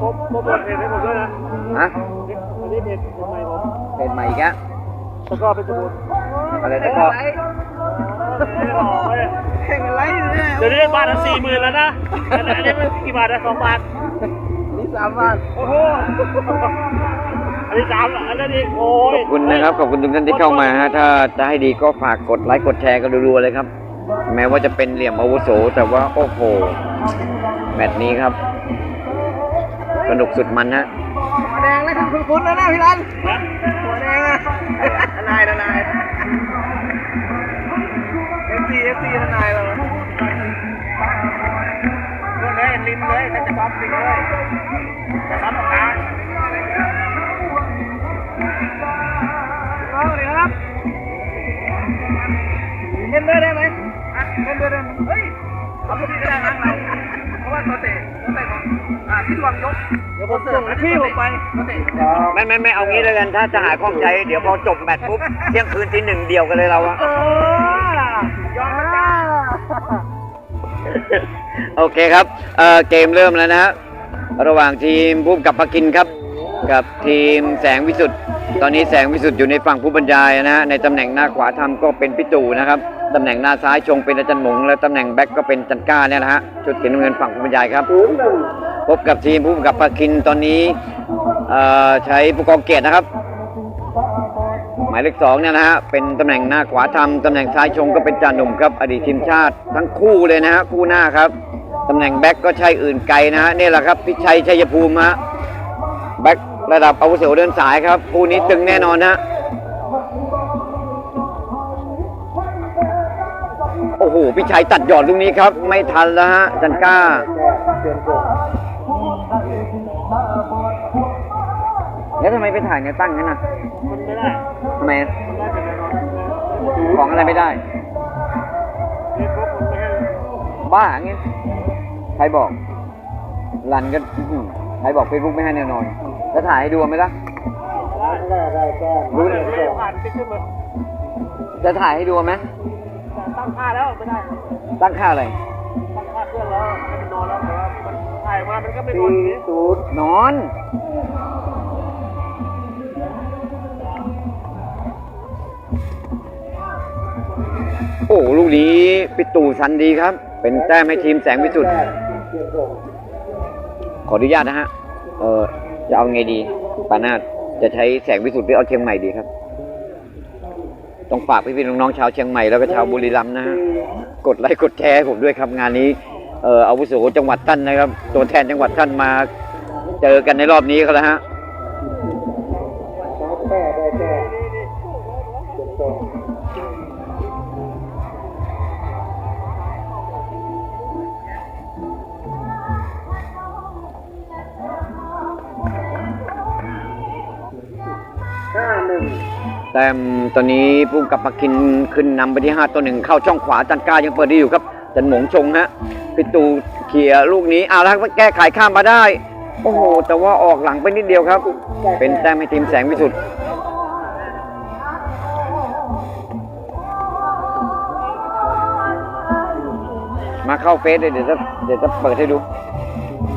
โปรโปรโมทเพจให้ผมด้วยนะฮะอันนี้เพจเพจใหม่ผมเป็นใหม่อีกแล้วแล้วก็เป็นสมุดอะไรตะกร้อแข่งอะไรเนี่ยเดี๋ยวนี้บาทละสี่หมื่นแล้วนะอันนี้มันกี่บาทนะสองบาทนี่สามบาทโอ้โหอันนี้สามอันนั้นอีกโอ้ขยอบคุณนะครับขอบคุณทุกท่านที่เข้ามาฮะถ้าจะให้ดีก็ฝากกดไลค์กดแชร์กันรัวๆเลยครับ แม้ว่าจะเป็นเหลี่ยมอาวุโสแต่ว่าโอ้โหแมตช์นี้ครับ สนุกสุดมันฮะหัวแดงแล้วคุณคุณแล้วนะพี่รันหัวแดงอะนายนายเอฟซีเอฟซีนายเราเรื่องเลยริมเลยถ้าจะซ้อมริมเลยจะซ้อมปากกาสวัสดีครับเล่นด้วยได้ไหมเล่นด้วยได้ไหมเฮ้ยเอาพวกนี้ก็ได้นะเราเพราะว่าตัวเตะตัวเตะของ อ่าพี่ดวงยกเดี๋ยวผมส่งพี่ผมไปตัวเตะไม่ไม่ไม่เอางี้แล้วกันถ้าจะหาข้องใจ เดี๋ยวพอจบแมตช์ปุ๊บเที่ยงคืนทีหนึ่งเดียวกันเลยเราอะเออยอมนะโอเคครับเอ่อเกมเริ่มแล้วนะฮะระหว่างทีมผู้กับปากินครับ กับทีมแสงวิสุทธ์ตอนนี้แสงวิสุทธ์อยู่ในฝั่งผู้บรรยายนะฮะในตำแหน่งหน้าขวาทำก็เป็นพิตูนะครับตำแหน่งหน้าซ้ายชงเป็นอาจารย์หมง และตำแหน่งแบ็กก็เป็นจันก้าเนี่ยนะฮะชุดสีน้ำเงินฝั่งผู้บรรยายครับ พบกับทีมผู้กับปากินตอนนี้ใช้ผู้กองเกียรตินะครับ หมายเลขสองเนี่ยนะฮะเป็นตำแหน่งหน้าขวาทำตำแหน่งซ้ายชงก็เป็นจ่าหนุ่มครับอดีตทีมชาติ ทั้งคู่เลยนะฮะคู่หน้าครับตำแหน่งแบ็กก็ใช่อื่นไกลนะฮะนี่แหละครับพิชัยชัยภูมิฮะแบ็กระดับอาวุโสเดินสายครับคู่นี้ตึงแน่นอนฮะโอ้โหพิชัยตัดหยอดลูกนี้ครับ ไม่ทันแล้วฮะจันก้า แล้วทำไมไปถ่ายเนี่ยตั้งงั้นน่ะมันไม่ได้ทำไมอะมันได้แต่ละนอนของอะไรไม่ได้นี่ครบมันไม่ให้บ้าไงใครบอกรันก็อื้อหือใครบอกเฟซบุ๊กไม่ให้แน่นอนจะถ่ายให้ดูไหมล่ะ ได้ได้แก้รู้รู้เลเลยยผ่านติ๊กขึ้นมาจะถ่ายให้ดูไหมตั้งค่าแล้วไม่ได้ ตั้งค่าอะไร ตั้งค่าเครื่องแล้วให้มันนอนแล้วแต่ว่ามันถ่ายมามันก็ไม่นอนอย่างนี้ นอน โอ้ลูกนี้ปิตูชันดีครับ เป็นแต้มให้ทีมแสงวิสุทธ์ขออนุญาตนะฮะ เออจะเอาไงดีปานาดจะใช้แสงวิสุทธ์หรือเอาเชียงใหม่ดีครับ ต้องฝากพี่ๆน้องๆชาวเชียงใหม่แล้วก็ชาวบุรีรัมย์นะฮะ กดไลค์กดแชร์ให้ผมด้วยครับงานนี้ เอออาวุโสจังหวัดท่านนะครับ ตัวแทนจังหวัดท่านมา เจอกันในรอบนี้ก็แล้วฮะ แต้มตอนนี้พุ่งกับปักคินขึ้นนำไปที่ 5ต่อหนึ่งเข้าช่องขวาจันก้ายังเปิดได้อยู่ครับจันหมงชงฮะพิตูเขี่ยลูกนี้เอาละครับแก้ไขข้ามมาได้ โอ้โหแต่ว่าออกหลังไปนิดเดียวครับ เป็นแต้มให้ทีมแสงวิสุทธ์มาเข้าเฟสเลยเดี๋ยวจะเดี๋ยวจะเปิดให้ดู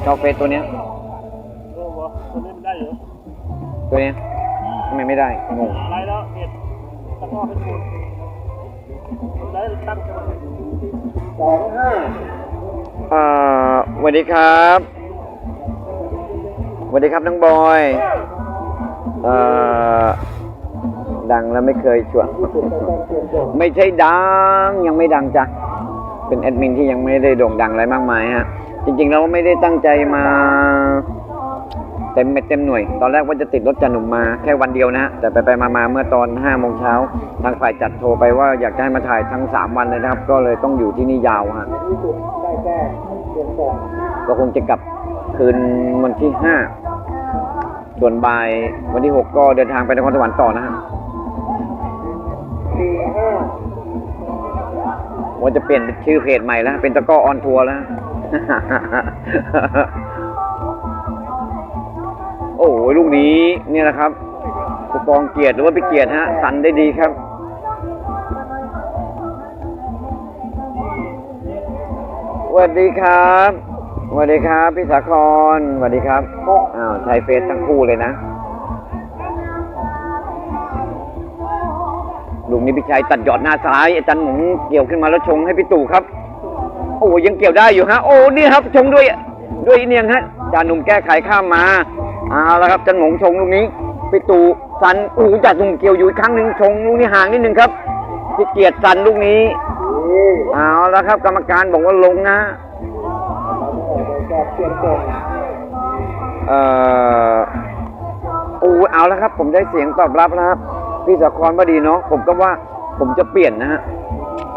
เข้าเฟสตัวเนี้ยตัวนี้มันได้อยู่ตัวเนี้ยำไมไม่ได้ งง อะไรแล้วเห็ดตะก้อเป็นหมดได้ตั้งจังหวะสองห้าอ่าสวัสดีครับสวัสดีครับน้องบอยเอ่อดังแล้วไม่เคยชวน ไม่ใช่ดังยังไม่ดังจ้ะ เป็นแอดมินที่ยังไม่ได้โด่งดังอะไรมากมายฮะ จริงๆแล้วไม่ได้ตั้งใจมา เต็มเม็ดเต็มหน่วย ตอนแรกว่าจะติดรถจันหนุ่มมาแค่วันเดียวนะฮะแต่ไปไปๆมาเมื่อตอน5โมงเช้าทางฝ่ายจัดโทรไปว่าอยากจะให้มาถ่ายทั้ง 3 วันเลยนะครับ ก็เลยต้องอยู่ที่นี่ยาวฮะก็คงจะกลับคืนวันที่ 5 ส่วนบ่ายวันที่ 6 ก็เดินทางไปนครสวรรค์ต่อนะฮะว่าจะเปลี่ยนชื่อเพจใหม่แล้ว เป็นตะก้อออนทัวร์แล้ว อ้โหลูกนี้เนี่ยนะครับผู้กองเกียรติหรือว่าพี่เกียรติฮะสันได้ดีครับสวัสดีครับสวัสดีครับ พี่สาครสวัสดีครับอ้าวใช้เฟซทั้งคู่เลยนะลุงนี้พี่ชัยตัดหยอดหน้าซ้ายอาจารย์หมงเกี่ยวขึ้นมาแล้วชงให้พี่ตู่ครับ โอ้ยังเกี่ยวได้อยู่ฮะ โอ้นี่ครับชงด้วยด้วยเนียงฮะจานหนุ่มแก้ไขข้ามมา เอาละครับจารย์หมงชงลูกนี้พี่ตู่สันโอ้จานหนุ่มเกี่ยวอยู่อีกครั้งหนึ่งชงลูกนี้ห่างนิดนึงครับพี่เกียรติสันลูกนี้เอาละครับ กรรมการบอกว่าลงนะเอ่อโอ้เอาแล้วครับ ผมได้เสียงตอบรับแล้วครับ พี่สะครว่าดีเนาะผมก็ว่าผมจะเปลี่ยนนะฮะ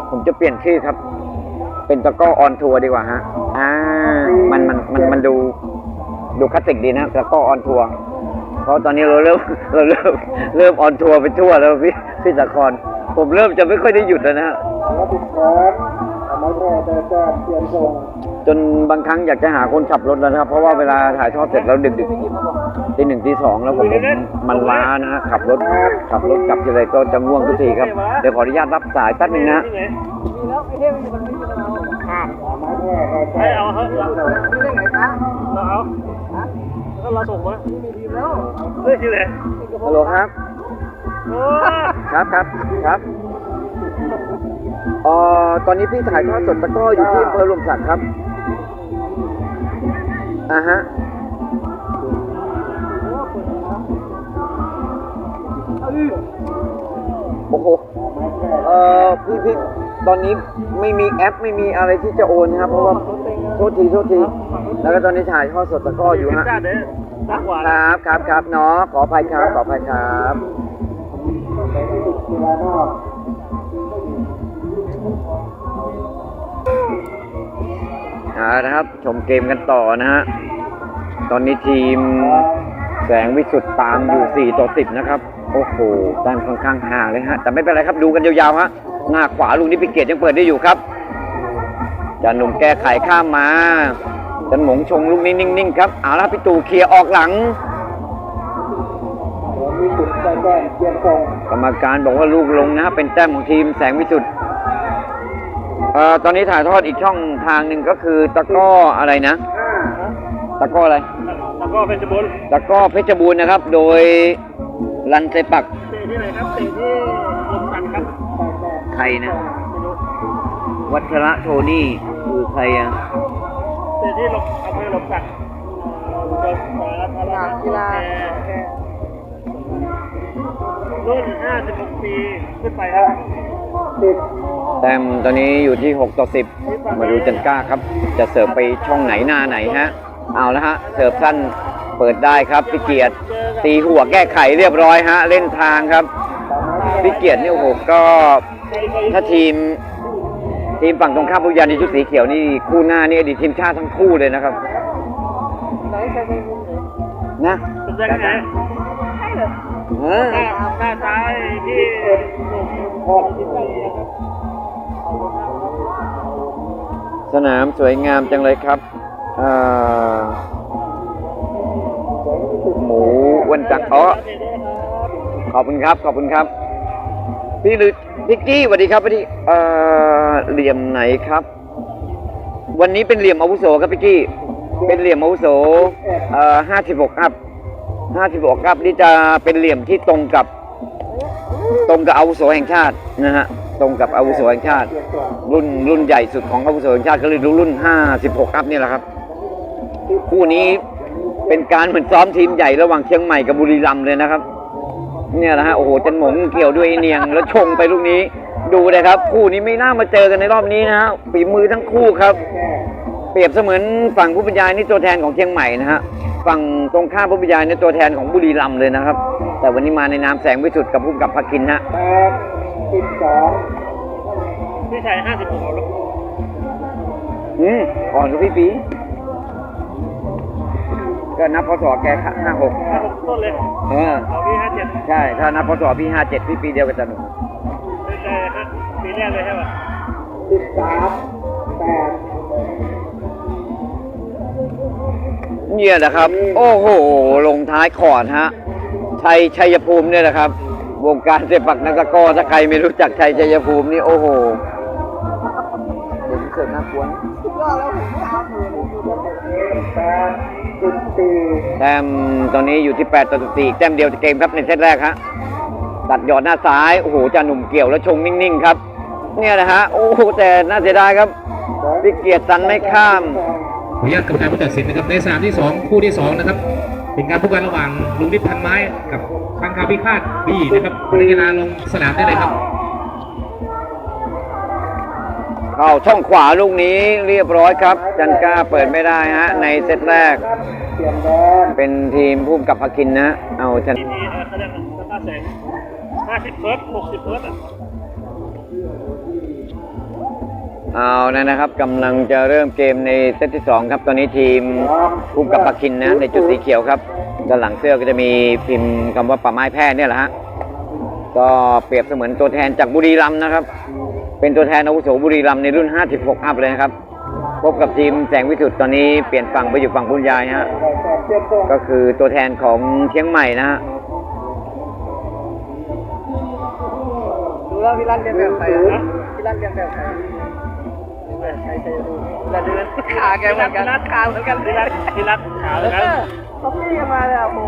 ผมจะเปลี่ยนชื่อครับ เป็นตะก้อออนทัวร์ดีกว่าฮะอ่ามันมันมันมันดู ดูคลาสสิกดีนะตะกร้อออนทัวร์เพราะตอนนี้เราเริ่มเราเริ่มเริ่มออนทัวร์ไปทั่วแล้วพี่พี่สะครผมเริ่มจะไม่ค่อยได้หยุดแล้วนะฮะจนบางครั้งอยากจะหาคนขับรถแล้วนะครับ เพราะว่าเวลาถ่ายทอดเสร็จแล้วดึกๆตีหนึ่งตีสองแล้วผมมันล้านะฮะขับรถขับรถกลับทีไรก็จะง่วงทุกทีครับเดี๋ยวขออนุญาตรับสายแป๊บนึงนะที่ไหนอ่าให้เอาเถอะเรา เราเอาแล้วเราส่งมาเฮ้ยที่ไหนฮัลโหลครับ ครับครับครับเอ่อตอนนี้พี่ถ่ายทอดสดตะกร้ออยู่ที่อำเภอหลมสักครับอ่าฮะโอ้โห เอ่อพี่พี่ตอนนี้ไม่มีแอปไม่มีอะไรที่จะโอนนะครับ เพราะว่า โทษทีโทษทีแล้วก็ตอนนี้ถ่ายทอดสดตะกร้ออยู่ฮะ ครับครับครับเนาะขออภัยครับขออภัยครับเอาละครับ ชมเกมกันต่อนะฮะ ตอนนี้ทีมแสงวิสุทธ์ตามอยู่ 4 ต่อ 10 นะครับ โอ้โหแต้มค่อนข้างห่างเลยฮะ แต่ไม่เป็นไรครับ ดูกันยาวๆฮะ หน้าขวาลูกนี้พิเกตยังเปิดได้อยู่ครับ จานหนุ่มแก้ไขข้ามมา จันหมงชงลูกนี้นิ่งๆครับเอาละพี่ตู่เคลียร์ออกหลังกรรมการบอกว่าลูกลงนะเป็นแต้มของทีมแสงวิสุทธ์เอ่อตอนนี้ถ่ายทอดอีกช่องทางหนึ่งก็คือตะกร้ออะไรนะ ตะกร้ออะไรแล้วก็เป็นจบุญตะกร้อเพชรบูรณ์นะครับ โดยรันเซปักเตะที่ไหนครับเตะที่ลมสันครับใครนะไม่รู้ วัชระโทนี่คือใครอะเตะที่หลมอำเภอลมสักกีฬารุ่น56ปีขึ้นไปครับแต้มตอนนี้อยู่ที่ 6 ต่อ 10 มาดูจันก้าครับ จะเสิร์ฟไปช่องไหนหน้าไหนฮะ เอาละฮะ เสิร์ฟสั้นเปิดได้ครับพี่เกียรติตีหัวแก้ไขเรียบร้อยฮะ เล่นทางครับพี่เกียรตินี่โอ้โหก็ถ้าทีม ทีมฝั่งตรงข้ามบุญญาในชุดสีเขียวนี่คู่หน้านี่อดีตทีมชาติทั้งคู่เลยนะครับนะเป็นยังไงเออหน้าหน้าซ้ายที่ออกที่ใกล้นะครับสนามสวยงามจังเลยครับอ่าหมูอ้วันจังอ๋อขอบคุณครับ ขอบคุณครับ พี่หรือ พี่กี้สวัสดีครับสวัสดีเอ่อเหลี่ยมไหนครับ วันนี้เป็นเหลี่ยมอาวุโสครับพี่กี้เป็นเหลี่ยมอาวุโสเอ่อห้าสิบหกอัพห้าสิบหกอัพนี่จะเป็นเหลี่ยมที่ตรงกับ ตรงกับอาวุโสแห่งชาตินะฮะตรงกับอาวุโสแห่งชาติ รุ่นรุ่นใหญ่สุดของอาวุโสแห่งชาติก็เลยรุ่น56อัพนี่แหละครับ คู่นี้เป็นการเหมือนซ้อมทีมใหญ่ระหว่างเชียงใหม่กับบุรีรัมย์เลยนะครับ เนี่ยนะฮะโอ้โหจันหมงเกี่ยวด้วยไอ้เนียงแล้วชงไปลูกนี้ ดูเลยครับ คู่นี้ไม่น่ามาเจอกันในรอบนี้นะฮะฝีมือทั้งคู่ครับ เปรียบเสมือนฝั่งผู้บรรยายนี่ตัวแทนของเชียงใหม่นะฮะฝั่งตรงข้ามผู้บรรยายนี่ตัวแทนของบุรีรัมย์เลยนะครับ แต่วันนี้มาในนามแสงวิสุทธ์กับผู้กำกับภาคินฮะพี่ชาย56เอาลูกอืมอ่อนกว่าพี่ปี ก็นับพศแกห้าหก56ต้นเลยเออเอาพี่57ใช่ ถ้านับพศพี่ห้าเจ็ดพี่ปีเดียวกับจันหนูไม่ใช่ฮะปีแรกเลยใช่ป่ะเนี่ยนะครับ โอ้โห ลงท้ายขอดฮะ ชัยชัยภูมิเนี่ยนะครับ วงการเสปักนักตะกร้อถ้าใครไม่รู้จักชัยชัยภูมินี่โอ้โหเห็นเกิดน่ากลัวนะแต้มตอนนี้อยู่ที่8ต่อ14แต้มเดียวในเกมครับในเซตแรกฮะตัดหยอดหน้าซ้ายโอ้โหจาหนุ่มเกี่ยวแล้วชงนิ่งๆครับ เนี่ยนะฮะโอ้โหแต่น่าเสียดายครับพิเกียรติสันไม่ข้ามขออนุญาตกรรมการผู้ตัดสินนะครับในสนามที่ 2 คู่ที่ 2 นะครับ เป็นการพบกันระหว่างลุงนิดพันไม้กับคังคาพิฆาตบีนะครับนักกีฬาลงสนามได้เลยครับ เข้าช่องขวาลูกนี้เรียบร้อยครับ จันก้าเปิดไม่ได้ฮะในเซตแรก เป็นทีมพุ่มกับพากินนะ เอาชนะทีนี้เออเขาเรียกอะไรห้าแสนห้าสิบเฟิร์สหกสิบเฟิร์สอะเอานะนะครับกำลังจะเริ่มเกมในเซตที่ 2 ครับ ตอนนี้ทีมพุ่มกับพากินนะ ในจุดสีเขียวครับด้านหลังเสื้อก็จะมีพิมพ์คำว่าป่าไม้แพทย์เนี่ยแหละฮะก็เปรียบเสมือนตัวแทนจากบุรีรัมย์นะครับ เป็นตัวแทนอาวุโสบุรีรัมย์ในรุ่น 56 อัพเลยนะครับ พบกับทีมแสงวิสุทธ์ตอนนี้เปลี่ยนฝั่งไปอยู่ฝั่งบุญยายฮะ ก็คือตัวแทนของเชียงใหม่นะฮะดูแล้วพี่รันเรียนแบบใครอะพี่รันเรียนแบบใครใครใครดูแต่เดินขาแกเหมือนกันขาเหมือนกันที่รักที่รักขาเลยครับเขาพี่กันมาเลยอะผม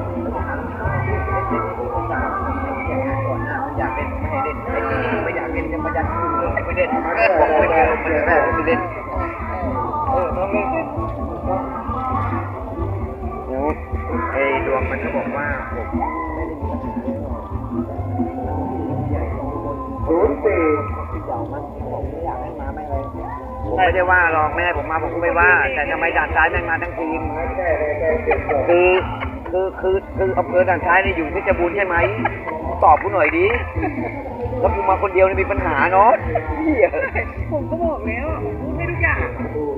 ล่นบอกไม่เล่นมันจะได้ไม่เล่นเออต้องเล่นไอ้ดวงมันก็บอกว่าผมศูนย์สี่ผมไม่อยากให้มาไม่เลยผมไม่ได้ว่าหรอกไม่ให้ผมมาผมก็ไม่ว่า แต่ทำไมด่านซ้ายแม่งมาทั้งทีมคือ คือคือคืออำเภอด่านซ้ายนี่อยู่เพชรบูรณ์ใช่ไหมตอบกูหน่อยดิแล้วกูมาคนเดียวนี่มีปัญหาเนาะเหี้ยผมก็บอกแล้วพูดไม่ทุกอย่าง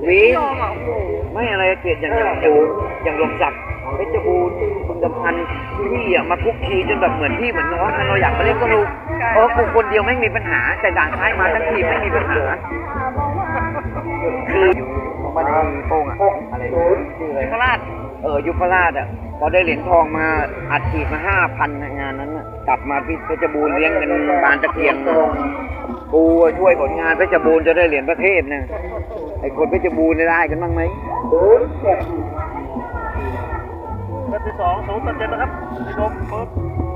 วียอมอะโอ้โหไม่อะไรเกลียดอย่างอย่างอย่างอย่างลมศักดิ์เพชรบูรณ์บึงกำพันพี่อะมาคุกคีจนแบบเหมือนพี่เหมือนน้องกันเราอยากมาเล่นก็รู้เออกูคนเดียวไม่มีปัญหา แต่ด่านท้ายมาทั้งทีมไม่มีปัญหา คือของมันมีโป้งอะอะไรชื่ออะไรโคราช เออยุพราชอะพอได้เหรียญทองมาอัดฉีดมาห้าพันงานนั้นน่ะกลับมาพี่เพชรบูรณ์เลี้ยงกันบานตะเกียงกูช่วยผลงานเพชรบูรณ์จะได้เหรียญประเทศนะไอ้คนเพชรบูรณ์ได้กันบ้างไหมเซตที่สองศูนย์ต่อเจ็ดนะครับพี่ชมเฟิร์ส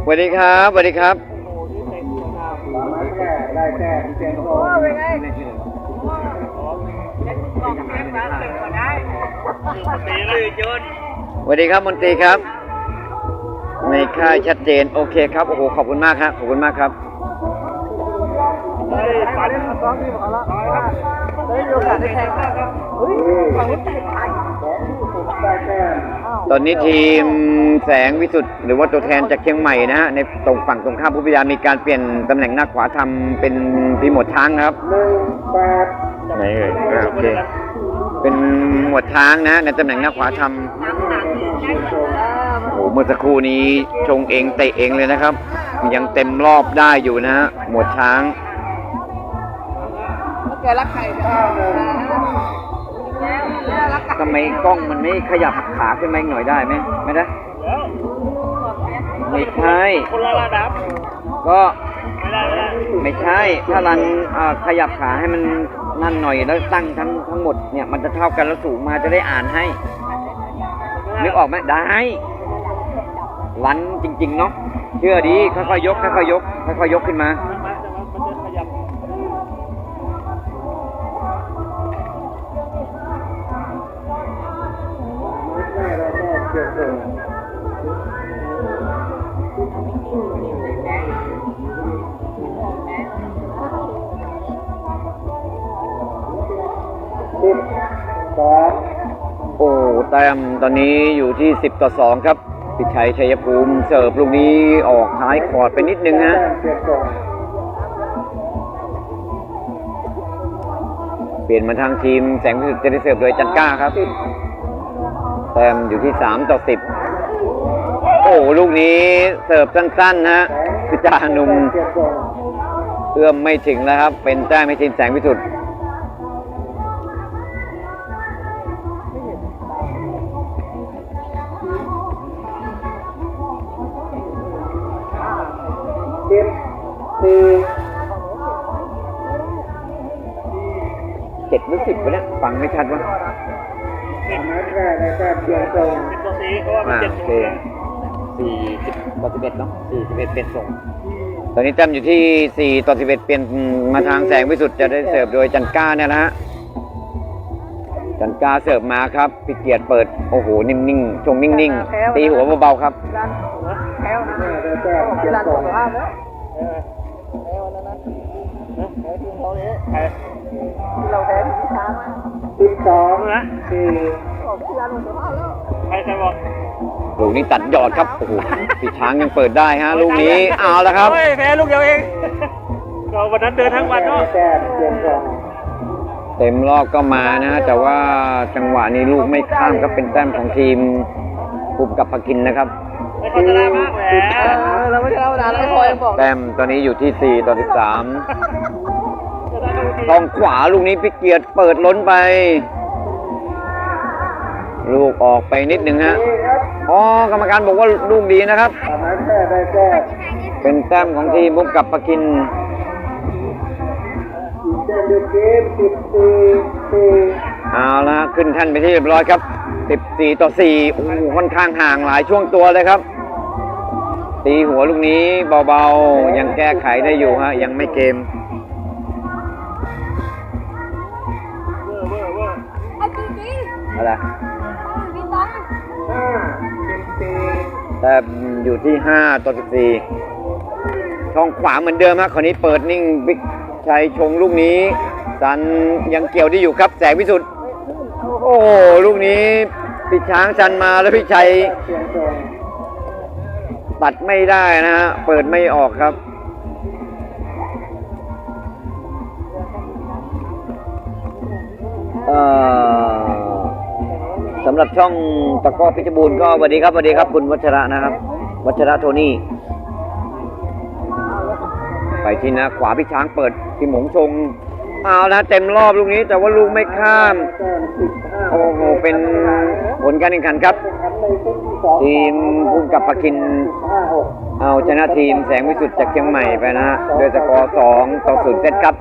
สวัสดีครับสวัสดีครับโอ้โหนี่เตะสวยงามโอ้เป็นไงบอกเพียงร้านเต็มก็ได้ตีเลยเยินส วัสดีครับมนตรีครับ ในค่ายชัดเจนโอเคครับโอ้โหขอบคุณมากครับขอบคุณมากครับเฮ้ยปันซ้อมที่มาแล้วได้มีโอกาสได้แข่งครับเฮ้ยฝั่งนู้นใจไปตอนนี้ทีมแสงวิสุทธ์หรือว่าตัวแทนจากเชียงใหม่นะฮะในตรงฝั่งตรงข้ามพุทธยามีการเปลี่ยนตำแหน่งหน้าขวาทำเป็นพีหมวดช้างนะครับไหนเอ่ยอ่าโอเคเป็นหมวดช้างนะในตำแหน่งหน้าขวาทำ โอ้โหเมื่อสักครู่นี้ชงเองเตะเองเลยนะครับ ยังเต็มรอบได้อยู่นะฮะหมวดช้างแกรักใครเนี่ยรักทำไมกล้องมันไม่ขยับขาขึ้นมาอีกหน่อยได้ไหมไม่ได้ไม่ใช่คนละระดับก็ไม่ได้ไม่ใช่ ถ้ารันขยับขาให้มันนั่นหน่อยแล้วตั้งทั้งทั้งหมดเนี่ยมันจะเท่ากันแล้วสูงมาจะได้อ่านให้ นึกออกไหมได้รันจริง ๆ เนาะ เชื่อดี ค่อยๆยก ค่อยๆยก ค่อยๆยกขึ้นมามันมันจะมันจะขยับ โอ้แต้มตอนนี้อยู่ที่ 10 ต่อ 2 ครับ พิชัยชัยภูมิเสิร์ฟลูกนี้ออกท้ายคอร์ดไปนิดนึงนะเปลี่ยนมาทางทีมแสงวิสุทธิ์จะได้เสิร์ฟโดยจันก้าครับ แต้มอยู่ที่ 3 ต่อ 10 โอ้ลูกนี้เสิร์ฟสั้นๆนะฮะพิจาหนุ่มเอื้อมไม่ถึงแล้วครับ เป็นแต้มให้ทีมแสงวิสุทธิ์ เจ็ดหรือสิบวะเนี่ยฟังไม่ชัดวะนัดแรกได้แต้มเพียงตรงสิบต่อสี่เพราะว่ามันอ่าเจ็ดโอศูเคนย์สี่สิบต่อสิบเอ็ดเนาะสี่สิบเอ็ดเป็นส่งตอนนี้แต้มอยู่ที่สี่ต่อสิบเอ็ดเปลี่ยนมาทางแสงวิสุทธิ์จะได้เสิร์ฟโดยจันก้าเนี่ยนะฮะจันก้าเสิร์ฟมาครับพี่เกียรติเปิดโอ้โหนิ่งๆชงนิ่งๆตีหัวเบาๆครับดันแก้วนะได้แต้มเพียงดันตรสุงขภาพแล้วแพ้วันนั้นนะแพ้ทีม เขาเนี่ยใครที่เราแพ้ทีมช้างนะสิบสองนะสี่บอกที่ดันสุขภาพแล้วใครใครบอกลูกนี้ตัดยอดครับ โอ้โหพี่ช้างยังเปิดได้ฮะ ลูกนี้ เอาแล้วครับโอ้ยแพ้ลูกเดียวเอง เราวันนั้นเดินทั้งวันเนาะได้แต้มเพียงตรงเต็มรอบก็มานะฮะแต่ว่าจังหวะนี้ลูกไม่ข้ามครับเป็นแต้มของทีมภูมิกับปากินนะครับ ไม่เขาชนะมากแหมเออเราไม่ใช่ธรรมดาเราไม่พอยังบอกแต้มตอนนี้อยู่ที่ 4 ต่อ13ชนะลูกทีช่องขวาลูกนี้พี่เกียรติเปิดล้นไป ลูกออกไปนิดหนึ่งฮะนี่ครับอ๋อกรรมการบอกว่าลูกดีนะครับนัดแรกได้แต้มเป็นแต้มของทีมบุกกับปะกิน อีกแต้มเดียวเกมสิบสี่สี่เอาละฮะขึ้นแท่นไปที่เรียบร้อยครับ 14 ต่อ 4 โอ้โหค่อนข้างห่างหลายช่วงตัวเลยครับ ตีหัวลูกนี้เบาๆ ยังแก้ไขได้อยู่ฮะ ยังไม่เกมอร์เวอร์เวอร์ไริงจริงอะไรๆมีตังค์ห้าสิบสี่แต่อยู่ที่ 5 ต่อ 14 ช่องขวาเหมือนเดิมฮะคราวนี้เปิดนิ่งบิ๊กชัยชงลูกนี้ สันยังเกี่ยวได้อยู่ครับแสงวิสุทธิ์ อ้โหลูกนี้พี่ช้างชันมาแล้วพี่ชัยเพียงตรงตัดไม่ได้นะฮะ เปิดไม่ออกครับ สำหรับช่องตะก้อพชรบูรณ์ก็สวัสดีครับสวัสดีครับคุณวัชระนะครับ วัชระโทนี่ ไปที่นะขวาพี่ช้างเปิดพี่หมงชง เอาแล้วเต็มรอบลูกนี้ แต่ว่าลูกไม่ข้าม โอ้โห เป็นผลการแข่งขันครับ ทีมภูมิกับปะกิน เอาชนะทีมแสงวิสุทธิ์จากเชียงใหม่ไปนะฮะด้วยสกอร์2ต่อศูนย์เซตครับ